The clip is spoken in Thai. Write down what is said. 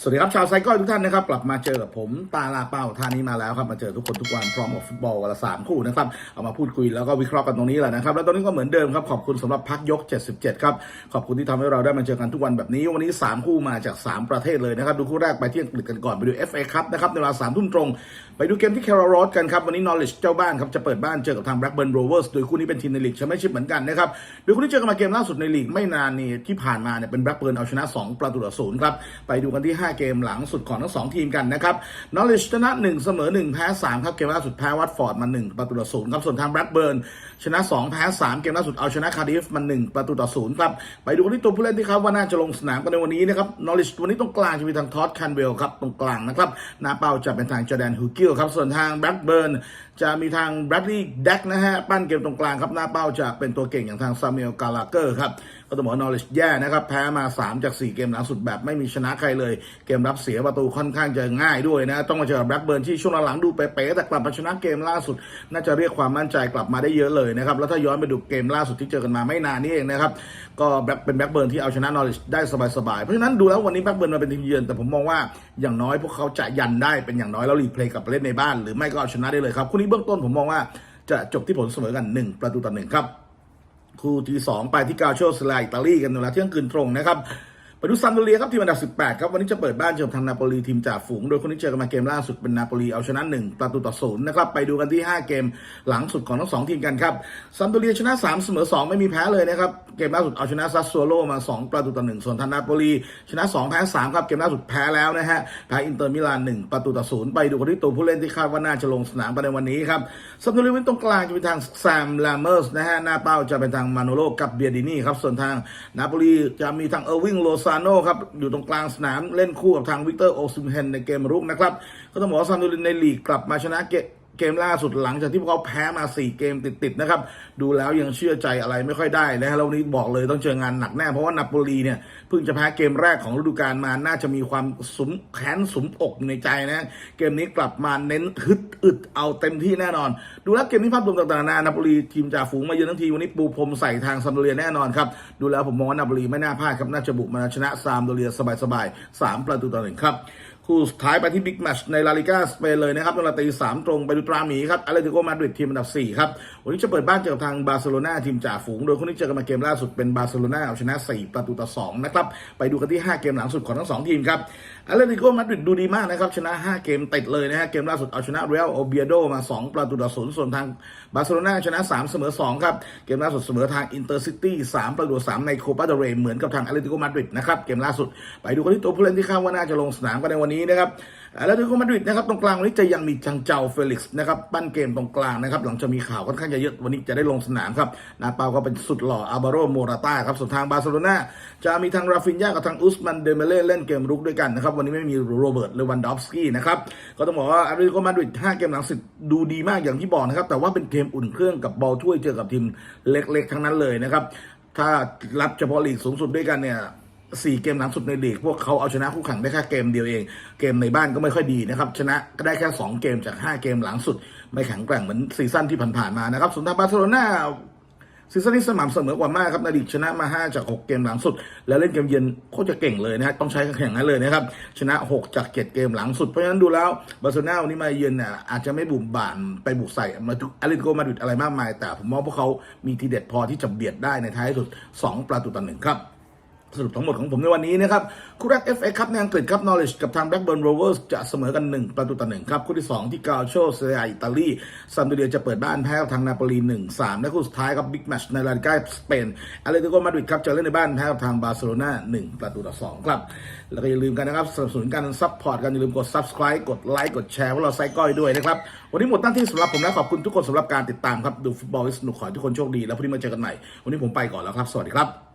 สวัสดีครับชาวไซก้อยทุกท่านนะครับกลับมาเจอกับผมตาลาเป้าท่านี้มาแล้วครับมาเจอทุกคนทุกวันพร้อมกับฟุตบอลวันละสามคู่นะครับเอามาพูดคุยแล้วก็วิเคราะห์กันตรงนี้แหละนะครับแล้วตอนนี้ก็เหมือนเดิมครับขอบคุณสำหรับพักยก 77 ครับขอบคุณที่ทำให้เราได้มาเจอกันทุกวันแบบนี้ วันนี้ 3 คู่มาจาก 3 ประเทศเลยนะครับดูคู่แรกไปที่อังกฤษกันก่อนไปดู FA ครับนะครับในเวลาสามทุ่มตรง ไปดูเกมที่แคโรลอดกันครับวันนี้ Norwich เจ้าบ้านครับจะเปิดบ้านเจอกับทาง Blackburn Rovers โดยคู่นี้เป็นทีมในลีกแชมเปี้ยนชิพเหมือนกันนะครับโดยคู่นี้เจอกันมาเกมล่าสุดในลีกไม่นานนี่ที่ผ่านมาเนี่ยเป็น Blackburn เอาชนะ 2 ประตูต่อศูนย์ครับไปดูกันที่5 เกมหลังสุดของทั้งสองทีมกันนะครับ Norwich ชนะ 1 เสมอ 1 แพ้ 3 ครับเกมล่าสุดแพ้วัตฟอร์ดมา 1 ประตูต่อศูนย์ครับส่วนทาง Blackburn ชนะ 2 แพ้ 3 เกมล่าสุดเอาชนะคาร์ดิฟมา 1 ประตูต่อศูนย์ครับไปดูนที่ตัวผู้เล่นที่เขาว่าน่าจะลงสนามกันในวันนี้นะครับ Norwich วันนี้ตรงกลางจะมีทางทอดคันเวลครับตรงกลางนะครับหน้าเป้าจะเป็นทางจอแดนฮูกิลครับส่วนทาง Blackburn จะมีทาง Bradley Dack นะฮะ ปั้นเกมตรงกลางครับ หน้าเป้าจะเป็นตัวเก่งอย่างทางซามูเอลกาลาเกอร์ครับ ก็ต้องบอกว่า Norwich แย่นะครับ แพ้มา 3 จาก 4 เกมหลังสุดแบบไม่มีชนะใครเลย เกมรับเสียประตูค่อนข้างจะง่ายด้วยนะ ต้องมาเจอกับ Blackburn ที่ช่วงหลังดูเป๊ะๆแต่กลับมาชนะเกมล่าสุด น่าจะเรียกความมั่นใจกลับมาได้เยอะเลยนะครับแล้วถ้าย้อนไปดูเกมล่าสุดที่เจอกันมาไม่นานนี้เองนะครับก็แบ็คเป็นแบ็กเบิร์นที่เอาชนะนอริชได้สบายๆเพราะฉะนั้นดูแล้ววันนี้แบ็กเบิร์นมาเป็นทีมเยือนแต่ผมมองว่าอย่างน้อยพวกเขาจะยันได้เป็นอย่างน้อยแล้วรีเพลย์กับเล่นในบ้านหรือไม่ก็เอาชนะได้เลยครับคู่นี้เบื้องต้นผมมองว่าจะจบที่ผลเสมอกัน 1 ประตูต่อหนึ่งครับ คู่ที่ 2 ไปที่กาโชสลาอิตาลีกันเวลาเที่ยงคืนตรงนะครับ ไปดูซัมโดเรียครับทีมอันดับ 18 ครับ วันนี้จะเปิดบ้านเจอกับทางนาโปลีทีมจ่าฝูง โดยคนที่เจอกันมาเกมล่าสุดเป็นนาโปลีเอาชนะ 1 ประตูต่อศูนย์นะครับ ไปดูกันที่ 5 เกมหลังสุดของทั้งสองทีมกันครับซัมโดเรียชนะ 3 เสมอ 2 ไม่มีแพ้เลยนะครับ เกมล่าสุดเอาชนะซัสโซโลมา 2 ประตูต่อ1ส่วนทางนาโปลีชนะ 2 แพ้ 3 ครับ เกมล่าสุดแพ้แล้วนะฮะแพ้อินเตอร์มิลาน 1 ประตูต่อศูนย์ไปดูกันที่ตัวผู้เล่นที่คาดว่าน่าจะลงสนามไปในวันนี้ครับซัมโดเรียวินตรงกลางจะเป็นทางแซมลาเมอร์สนะฮะหน้าเป้าจะเป็นทางมาโนโลกับเบียดินี่ครับส่วนทางนาโปลีจะมีทางเออร์วิงโลซาโนครับอยู่ตรงกลางสนามเล่นคู่กับทางวิกเตอร์โอซิมเฮนในเกมรุกนะครับก็ต้องบอกว่าซามโดเรียในลีกกลับมาชนะเก เกมล่าสุดหลังจากที่พวกเขาแพ้มา 4 เกมติดๆนะครับ ดูแล้วยังเชื่อใจอะไรไม่ค่อยได้นะฮะแล้ววันนี้บอกเลยต้องเจองานหนักแน่ เพราะว่านาโปลีเนี่ยเพิ่งจะแพ้เกมแรกของฤดูกาลมาน่าจะมีความสมแค้นสมอกในใจนะเกมนี้กลับมาเน้นฮึดอึดเอาเต็มที่แน่นอน ดูแล้วเกมนี้ภาพรวมต่างๆนานาโปลีทีมจ่าฝูงมาเยือนทั้งทีวันนี้ปูพรมใส่ทางซัมโดเรียแน่นอนครับดูแล้วผมมองว่านาโปลีไม่น่าพลาดครับน่าจะบุกมาชนะซามโดเรียสบายๆสามประตูต่อหนึ่งครับ คู่สุดท้ายไปที่บิ๊กแมชในลาลิกาสเปนเลยนะครับเวลาตีสามตรงไปดูตราหมีครับอาเลติโกมาดริดทีมอันดับ 4 ครับ วันนี้จะเปิดบ้านเจอกับทางบาร์เซโลนาทีมจ่าฝูง โดยคนที่เจอกันมาเกมล่าสุดเป็นบาร์เซโลนาเอาชนะ 4 ประตูต่อ 2 นะครับ ไปดูกันที่ 5 เกมหลังสุดของทั้ง 2 ทีมครับอาเลติโกมาดริดดูดีมากนะครับ ชนะ 5 เกมติดเลยนะฮะเกมล่าสุดเอาชนะเรอัลโอเบียโดมา 2 ประตูต่อศูนย์ส่วนทางบาร์เซโลนาชนะ 3 เสมอ 2 ครับ เกมล่าสุดเสมอทางอินเตอร์ซิตี้3ประตูสามในโคปาเดเรเหมือนกับทางอาเลติโกมาดริดนะครับเกมล่าสุดไปดูกันที่ตัวผู้เล่นที่คาดว่าน่าจะลงสนามกันในวันนี้นะครับแล้วดูโกมาดริดนะครับตรงกลางวันนี้จะยังมีจังเจ้าเฟลิกซ์นะครับปั้นเกมตรงกลางนะครับหลังจะมีข่าวค่อนข้างจะเยอะวันนี้จะได้ลงสนามครับนาเปาก็เป็นสุดหล่ออาบาโรโมราต้าครับส่วนทางบาร์เซโลนาจะมีทางราฟินยากับทางอุสมันเดเมเล่เล่นเกมรุกด้วยกันนะครับวันนี้ไม่มีโรเบิร์ตเลวันดอฟสกี้นะครับก็ต้องบอกว่าอาริโกมาดริด5เกมหลังสุดดูดีมากอย่างที่บอกนะครับแต่ว่าเป็นเกมอุ่นเครื่องกับบอลถ้วยเจอกับทีมเล็ก ๆ ทั้งนั้นเลยนะครับถ้ารับเฉพาะลีกสูงสุดด้วยกันเนี่ย สี่เกมหลังสุดในลีกพวกเขาเอาชนะคู่แข่งได้แค่เกมเดียวเอง เกมในบ้านก็ไม่ค่อยดีนะครับ ชนะก็ได้แค่ 2 เกมจาก 5 เกมหลังสุด ไม่แข็งแกร่งเหมือนซีซั่นที่ผ่านๆมานะครับส่วนทางบาร์เซโลนาซีซั่นนี้สม่ำเสมอกว่ามากครับนาดิชนะมา 5 จาก 6 เกมหลังสุด แล้วเล่นเกมเยือนโคตรจะเก่งเลยนะฮะต้องใช้แข่งนั้นเลยนะครับ ชนะ 6 จาก 7 เกมหลังสุด เพราะฉะนั้นดูแล้วบาร์เซโลนาวันนี้มาเยือนเนี่ยอาจจะไม่บุ่มบ่ามไปบุกใส่มาทุกอาริโกมาดริดอะไรมากมาย แต่ผมมองพวกเขามีทีเด็ดพอที่จะเบียดได้ในท้ายสุด 2 ประตูต่อหนึ่งครับ สรุปทั้งหมดของผมในวันนี้นะครับคู่แรก FA ครับในอังกฤษครับ Norwich กับทาง Blackburn Rovers จะเสมอกัน 1 ประตูต่อหนึ่งครับ คู่ที่ 2 ที่กาโชเซียอิตาลีซัมโดเรียจะเปิดบ้านแพ้ทางนาโปลี 1 3 และคู่สุดท้ายครับบิ๊กแมชในลาลิกาสเปนอาเลติโกมาดริดครับจะเล่นในบ้านแพ้ทางบาร์เซโลนา1 ประตูต่อ2ครับ แล้วก็อย่าลืมกันนะครับสนับสนุนการซัพพอร์ตกันอย่าลืมกด subscribe กดไลค์กดแชร์ว่าเราไซก้อยด้วยนะครับวันนี้หมดหน้าที่สำหรับผมและขอบคุณทุกคนสำหรับการติดตามครับดูฟุตบอลสนุกขอให้ทุกคนโชคดีแล้วพรุ่งนี้มาเจอกันใหม่วันนี้ผมไปก่อนแล้วครับสวัสดีครับ